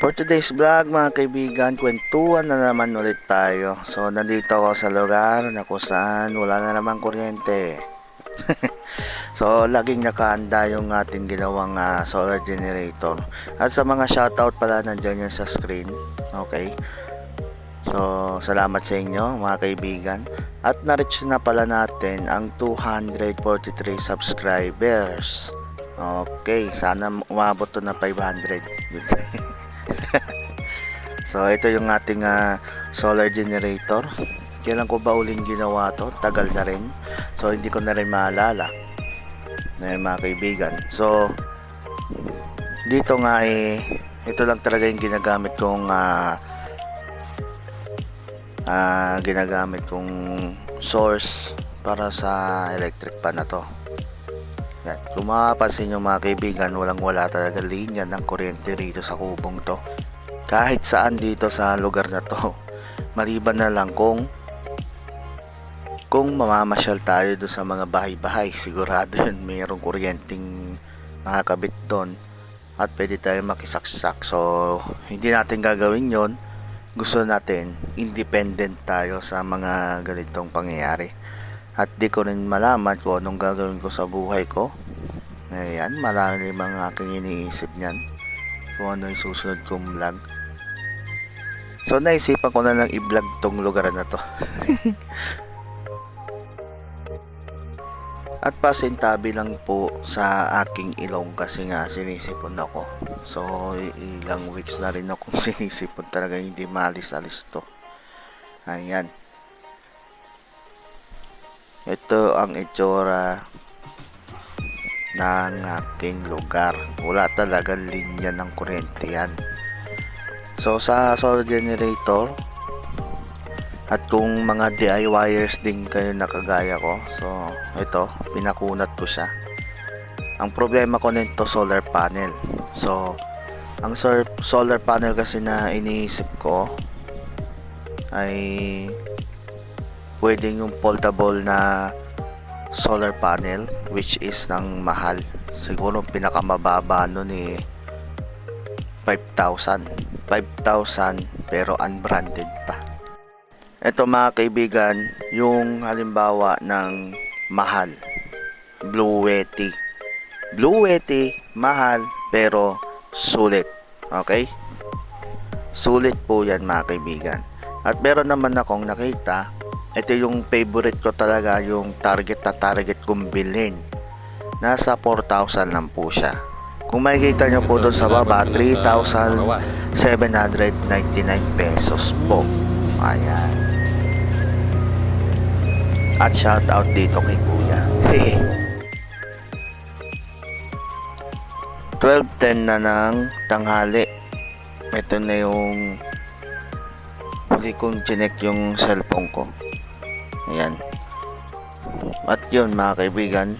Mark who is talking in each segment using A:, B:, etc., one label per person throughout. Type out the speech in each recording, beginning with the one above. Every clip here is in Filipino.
A: For today's vlog mga kaibigan, kwentuhan na naman ulit tayo. So nandito ako sa lugar na kung saan wala na naman kuryente. so laging nakaanda yung ating ginawang ah, solar generator. At sa mga shoutout pala nandiyan yan sa screen. Okay. So salamat sa inyo mga kaibigan. At na-reach na pala natin ang 243 subscribers. Okay, sana umabot to na 500. so ito yung ating ah, solar generator. Kailan ko ba uling ginawa to? Tagal na rin. So hindi ko na rin maalala. Na mga kaibigan. So dito nga eh ito lang talaga yung ginagamit kong ah ah, ginagamit kong source para sa electric pan na to. Yan. Kung mapapansin nyo mga kaibigan, walang wala talaga linya ng kuryente rito sa kubong to. Kahit saan dito sa lugar na to. Maliban na lang kung kung mamamasyal tayo doon sa mga bahay-bahay, sigurado yun mayroong kuryenteng makakabit doon at pwede tayo makisaksak. So, hindi natin gagawin yon Gusto natin, independent tayo sa mga ganitong pangyayari at di ko rin malaman kung anong gagawin ko sa buhay ko. Ayan, marami mga aking iniisip niyan kung ano yung susunod kong vlog. So naisipan ko na lang i-vlog tong lugar na to. At pasintabi lang po sa aking ilong kasi nga sinisipon ako. So ilang weeks na rin akong sinisipon talaga hindi malis-alis to. Ayan. Ito ang itsura ng aking lugar. Wala talaga linya ng kuryente yan. So sa solar generator at kung mga DIYers din kayo nakagaya ko, so ito, pinakunat ko siya. Ang problema ko nito solar panel. So ang sol- solar panel kasi na iniisip ko ay pwedeng yung foldable na solar panel which is ng mahal siguro pinakamababa nun eh 5,000 5,000 pero unbranded pa. Ito mga kaibigan yung halimbawa ng mahal Blue Yeti. Blue Yeti mahal pero sulit okay? Sulit po yan mga kaibigan. At meron naman akong nakita ito yung favorite ko talaga yung target na target kong bilhin. Nasa 4,000 lang po siya kung makikita nyo po doon sa baba 3,799 pesos po ayan at shout out dito kay kuya 12.10 na ng tanghali ito na yung huli kong chinek yung cellphone ko Ayan. At yun mga kaibigan.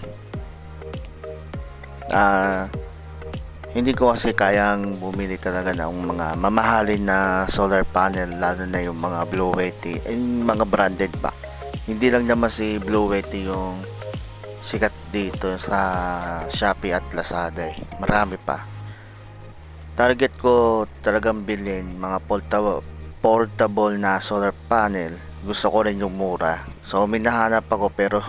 A: Ah, hindi ko kasi kayang bumili talaga ng mga mamahalin na solar panel lalo na yung mga Blue Yeti, eh, yung mga branded ba. Hindi lang naman si Blue Yeti yung sikat dito sa Shopee at Lazada eh. Marami pa. Target ko talagang bilhin mga portable, portable na solar panel gusto ko rin yung mura. So, minahanap ako pero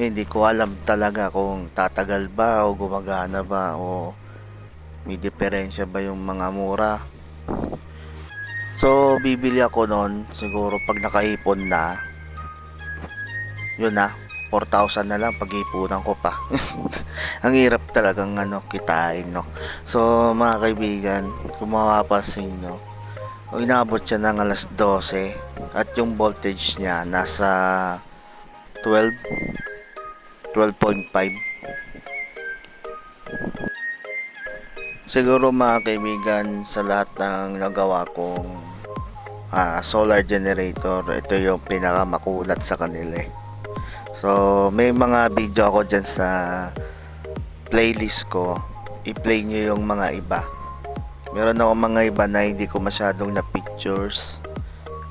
A: hindi ko alam talaga kung tatagal ba o gumagana ba o may diferensya ba yung mga mura. So, bibili ako nun siguro pag nakaipon na yun na 4,000 na lang pag-ipunan ko pa. Ang hirap talagang ano, kitain, no. So, mga kaibigan, kung mapapansin nyo, inabot siya ng alas 12 at yung voltage niya nasa 12 12.5 siguro mga kaibigan sa lahat ng nagawa kong ah, solar generator ito yung pinakamakulat sa kanila eh. so may mga video ako dyan sa playlist ko. I-play nyo yung mga iba. Meron ako mga iba na hindi ko masyadong na pictures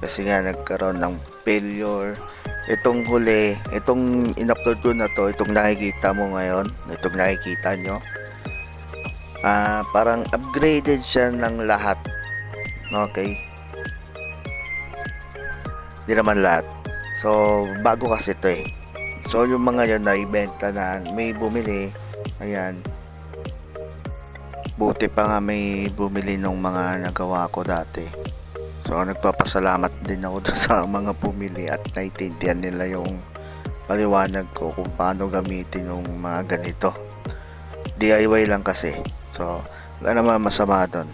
A: kasi nga nagkaroon ng failure. Itong huli itong in-upload ko na to itong nakikita mo ngayon itong nakikita nyo Ah, parang upgraded siya ng lahat. Okay? Hindi naman lahat. So, bago kasi ito eh. So, yung mga yun na ibenta na may bumili. Ayan. Buti pa nga may bumili nung mga nagawa ko dati. So, nagpapasalamat din ako sa mga bumili at naiintindihan nila yung paliwanag ko kung paano gamitin yung mga ganito. DIY lang kasi. So, wala naman masama doon.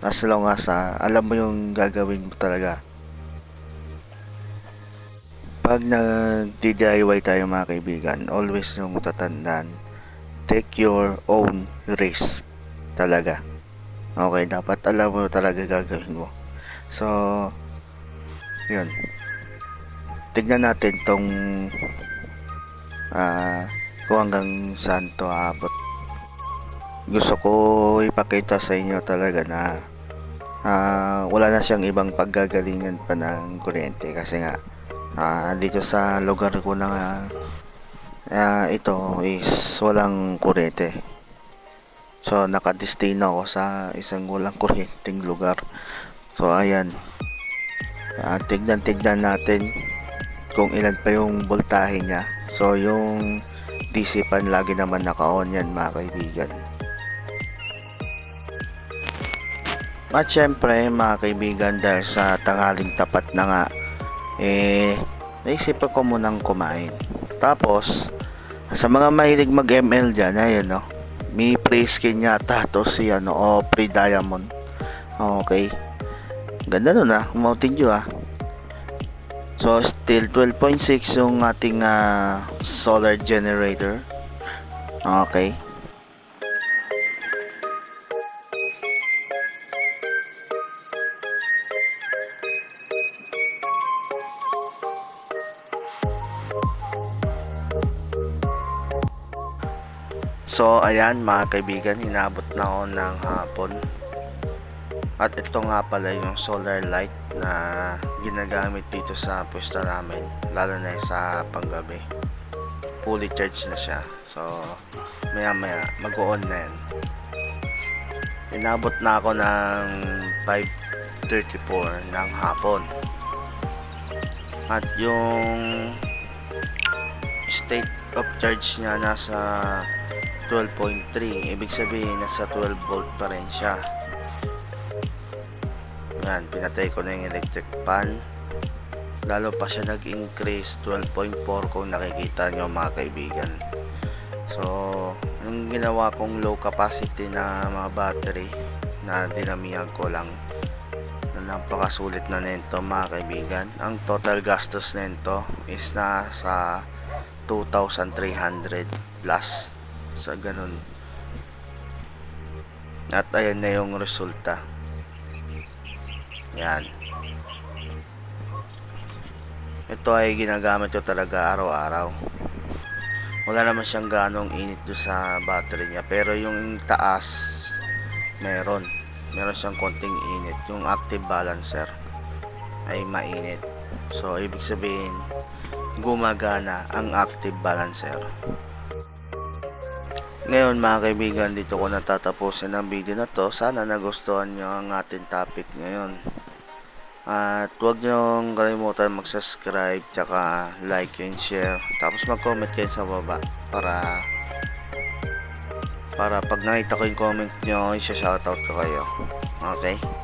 A: As long as ah, alam mo yung gagawin mo talaga. Pag nag-DIY tayo mga kaibigan, always yung tatandaan, take your own risk talaga. Okay, dapat alam mo talaga gagawin mo. So, yun. Tignan natin tong ah kung hanggang saan to aabot. Gusto ko ipakita sa inyo talaga na ah, wala na siyang ibang paggagalingan pa ng kuryente kasi nga ah, dito sa lugar ko na ah, ito is walang kuryente. So nakadestino ako sa isang walang kuryenteng lugar. So ayan. Ah, tignan-tignan natin kung ilan pa yung voltahe niya. So yung DC pan lagi naman naka-on yan mga kaibigan. At syempre mga kaibigan dahil sa tanghaling tapat na nga eh naisipan ko munang kumain. Tapos sa mga mahilig mag ML dyan ayun no may pre-skin yata to si ano o pre-diamond. Okay. Ganda nun ah, Mountain Dew ah. So still 12.6 yung ating ah, solar generator. Okay. So ayan mga kaibigan, hinabot na ako ng hapon. At ito nga pala yung solar light na ginagamit dito sa pwesto namin, lalo na sa panggabi. Fully charged na siya. So maya maya mag-on na yan. Inabot na ako ng 5.34 ng hapon. At yung state of charge niya nasa 12.3 ibig sabihin nasa 12 volt pa rin siya. Yan pinatay ko na yung electric fan lalo pa siya nag-increase 12.4 kung nakikita nyo mga kaibigan. So yung ginawa kong low capacity na mga battery na dinamihan ko lang na napakasulit na nito mga kaibigan. Ang total gastos nito is nasa 2,300 plus sa ganun. At ayan na yung resulta. Yan. Ito ay ginagamit ko talaga araw-araw. Wala naman siyang ganong init do sa battery niya pero yung taas meron. Meron siyang konting init. Yung active balancer ay mainit. So ibig sabihin gumagana ang active balancer ngayon mga kaibigan, dito ko natatapusin ang video na to. Sana nagustuhan nyo ang ating topic ngayon. At huwag nyo kalimutan mag-subscribe, tsaka like and share. Tapos mag-comment kayo sa baba para para pag nakita ko yung comment nyo, isa-shoutout ko kayo. Okay?